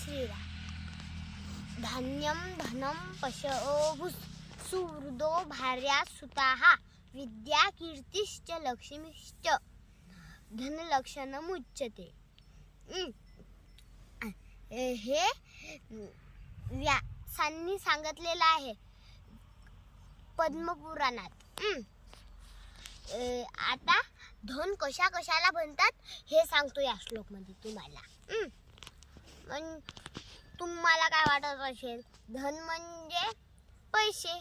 श्रीरा धान्यम धनम पशो भूस सुहृदो भार्या सुताः विद्या कीर्तिश्च लक्ष्मीश्च। धनलक्षणमुच्यते हम्म. हे व्यासांनी सांगितलेलं आहे। पद्मपुराणात। आता धन कशा कशाला बनतात हे सांगतो या श्लोकमध्ये तुम्हाला। आणि तुम्हाला काय वाटत असेल? धन म्हणजे पैसे.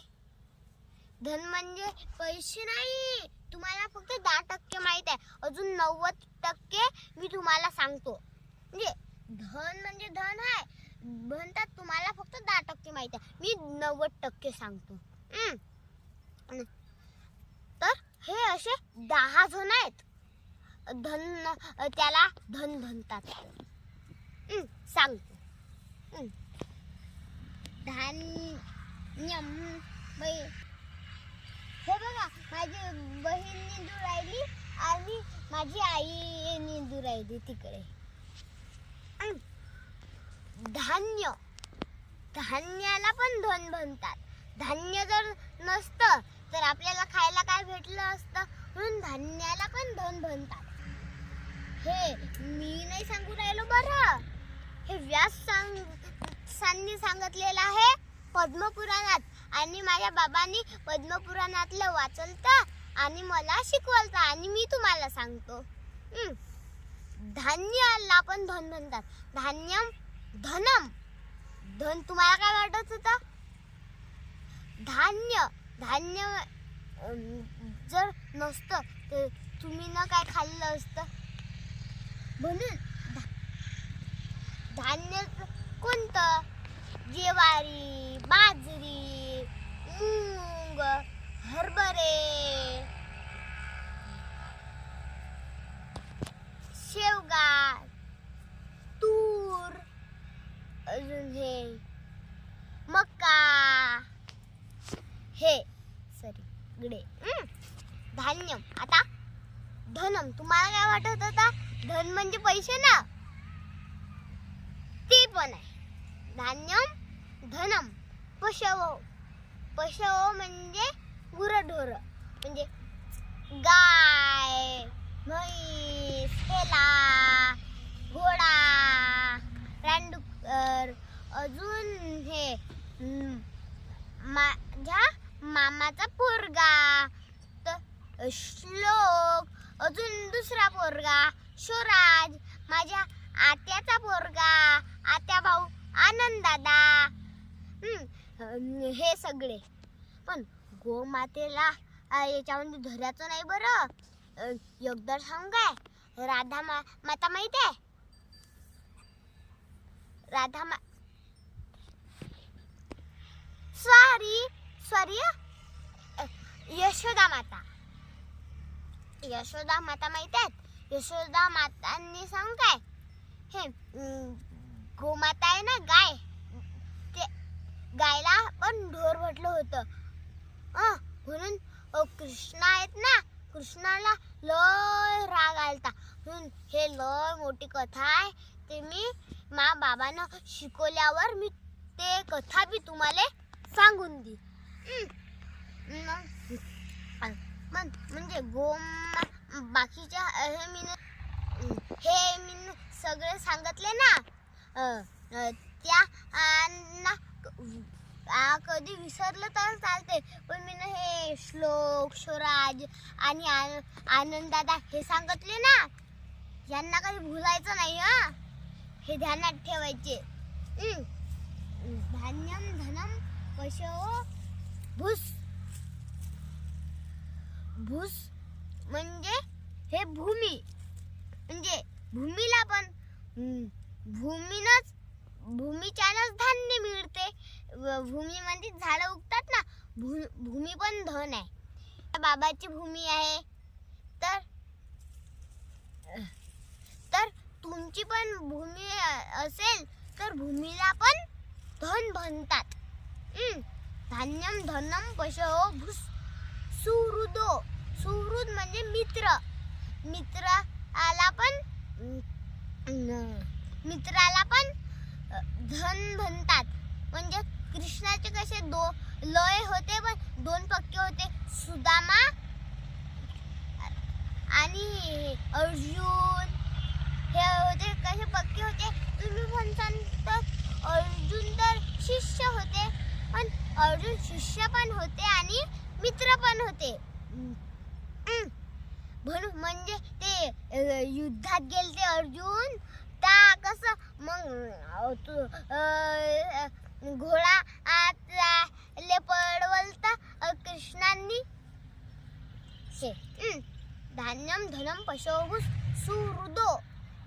धन म्हणजे पैसे नाही. तुम्हाला फक्त दहा टक्के माहीत आहे. अजून नव्वद टक्के मी तुम्हाला सांगतो. म्हणजे धन म्हणजे धन आहे. म्हणतात तुम्हाला फक्त दहा टक्के माहीत आहे. मी नव्वद टक्के सांगतो. तर हे असे दहा जण आहेत. धन त्याला धन म्हणतात. सांगतो. धान्य धान्यम हे बघा माझी बहीण निंदू राहिली आणि माझी आई निंदू राहिली तिकडे. धान्य. धान्याला पण धन म्हणतात धान्य जर नसतं तर आपल्याला खायला काय भेटलं असतं? म्हणून धान्याला पण धन म्हणतात हे मी नाही सांगू राहिलो बरं. हे व्यास सांग सांनी सांगितलेलं आहे पद्मपुराणात. आणि माझ्या बाबांनी पद्मपुराणातलं वाचलतं आणि मला शिकवलतं आणि मी तुम्हाला सांगतो. धान्याला पण धन म्हणतात. धान्यम धनम. धन तुम्हाला काय वाटत होतं? धान्य. धान्य जर नसतं तर तुम्ही ना काय खाल्लं असतं? म्हणून धान्य कोणतं? ज्वारी बाजरी मूग हरभरे. शेवगा तूर अजून हे. मका. हे सॉरी गडे धान्य. आता धनम तुम्हाला काय वाटत होता? धन म्हणजे पैसे ना? पण आहे धान्यम धनम पशव पशव म्हणजे गुरढोर म्हणजे गाय म्हैस हेला घोडा रानडुक्कर अजून हे माझ्या मामाचा पोरगा तर श्लोक अजून दुसरा पोरगा शिवराज माझ्या आत्याचा पोरगा आनंद दादा. हे सगळे. पण गोमातेला याच्यामध्ये धरायचं नाही बरं. योगदार सांग काय? राधा मा माता माहीत आहे? राधा मा सॉरी सॉरी यशोदा माता. यशोदा माता माहीत आहेत? यशोदा मातांनी सांग काय? हे गोमाता आहे ना गाय. ते गायला पण ढोर म्हटलं होतं. म्हणून कृष्णा कृष्ण आहेत ना कृष्णाला लय राग आलता. म्हणून हे लय मोठी कथा आहे. ते मी मा बाबानं शिकवल्यावर मी ते कथा बी तुम्हाला सांगून दी मग म्हणजे गोमा बाकीच्या हे मी हे मी सगळे सांगितले ना अ, त्या ना कधी विसरलं तर चालते पण मी हे श्लोक स्वराज आणि आनंददादा हे सांगितले ना यांना कधी भुलायचं नाही हा. हे ध्यानात ठेवायचे. धान्यम धनम पशो भूस. भूस म्हणजे हे भूमी. म्हणजे भूमीला पण भूमीनच भूमीच्यानच धान्य मिळते. व भूमीमध्ये झाडं उगतात ना भू भूमी पण धन आहे. बाबाची भूमी आहे. तर तर तुमची पण भूमी असेल तर भूमीला पण धन म्हणतात धान्यम धनम पशो भूस सुहृदो सुहृद म्हणजे मित्र. मित्राला पण मित्राला पण धन म्हणतात. म्हणजे कृष्णाचे कसे दो लय होते पण दोन पक्के होते. सुदामा आणि अर्जुन. हे होते कसे पक्के होते? तुम्ही म्हणसान तर अर्जुन तर शिष्य होते. पण अर्जुन शिष्य पण होते आणि मित्र पण होते. म्हणून म्हणजे ते युद्धात गेले ते अर्जुन. कसं? मग तू घोडा आतला ले पडवलता कृष्णांनी? शे धान्यम धनम पशोभूस सुहृदो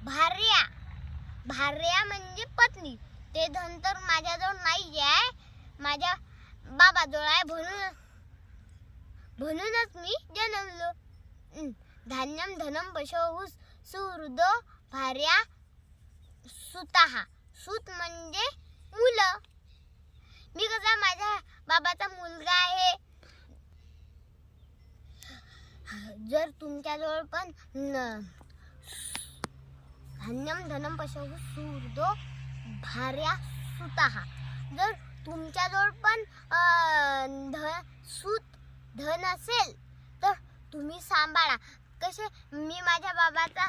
भार्या. भार्या म्हणजे पत्नी. ते धन तर माझ्याजवळ नाही आहे माझ्या बाबाजवळ आहे म्हणून म्हणूनच मी जन्मलो. धान्यम धनम पशोभूस सुहृदो भार्या सुताहा सूत म्हणजे मुलं. मी कसा माझ्या बाबाचा मुलगा आहे. जर तुमच्याजवळ पण धन्यम धनम पशु सुहृदो भार्या सुताहा जर तुमच्याजवळ पण धन सूत धन असेल तर तुम्ही सांभाळा. कसे मी माझ्या बाबाचा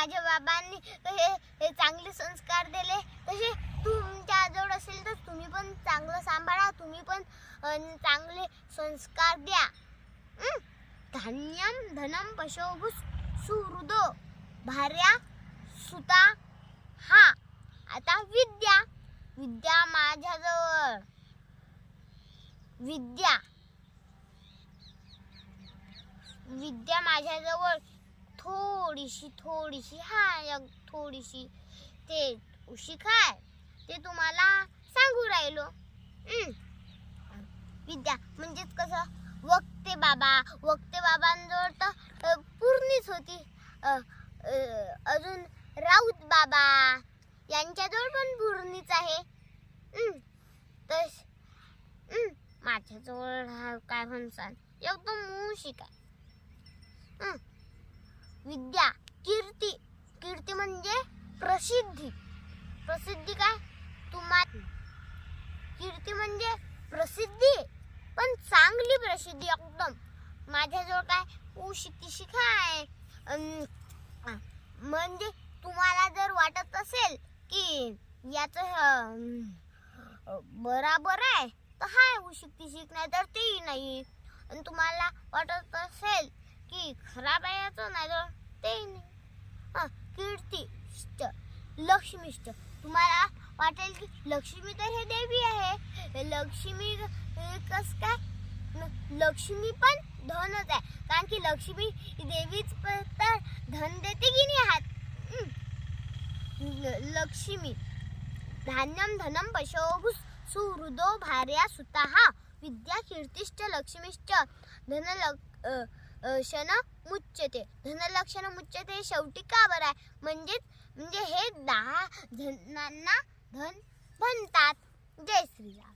माझ्या बाबांनी हे चांगले संस्कार दिले. तसे तुमच्या जवळ असेल तर तुम्ही पण चांगलं सांभाळा. तुम्ही पण चांगले संस्कार द्या. हं? धान्यम धनम पशोभूस सुहृदो भार्या सुता हा. आता विद्या. विद्या माझ्याजवळ. विद्या. विद्या माझ्याजवळ. थोडीशी थोडीशी हा एक थोडीशी ते शिकाय ते तुम्हाला सांगू राहिलो. विद्या म्हणजेच कसं? वक्ते बाबा वक्ते बाबांजवळ तर पूर्णीच होती. अजून राऊत बाबा यांच्याजवळ पण पूर्णीच आहे. तस माझ्याजवळ हा काय म्हणसान? एकदम मूशिक आहे विद्या कीर्ती. कीर्ती म्हणजे प्रसिद्धी. प्रसिद्धी काय? तुम्हा कीर्ती म्हणजे प्रसिद्धी पण चांगली प्रसिद्धी एकदम. माझ्याजवळ काय? उशिकी शिकाय आहे म्हणजे तुम्हाला जर वाटत असेल की याचं बराबर आहे तर हाय उशिकती शिक नाही तर तेही नाही. आणि तुम्हाला वाटत असेल की खराब आहे याचं नाही तर ते नाही. हा कीर्तिष्ट लक्ष्मीष्ट तुम्हाला वाटेल की लक्ष्मी तर हे देवी आहे. लक्ष्मी कसं कस काय? लक्ष्मी पण धनच आहे. कारण की लक्ष्मी देवीच तर धन देते की नाही हात? ल- लक्ष्मी. धान्यम धनम पशोभू सुहृदो भार्या सुताहा विद्या कीर्तिष्ट लक्ष्मीष्ट धन शन मुच्यते. धनलक्षण मुच्यते. शेवटी का बरं? आहे म्हणजेच म्हणजे हे दहा जणांना धन म्हणतात जय श्रीराम.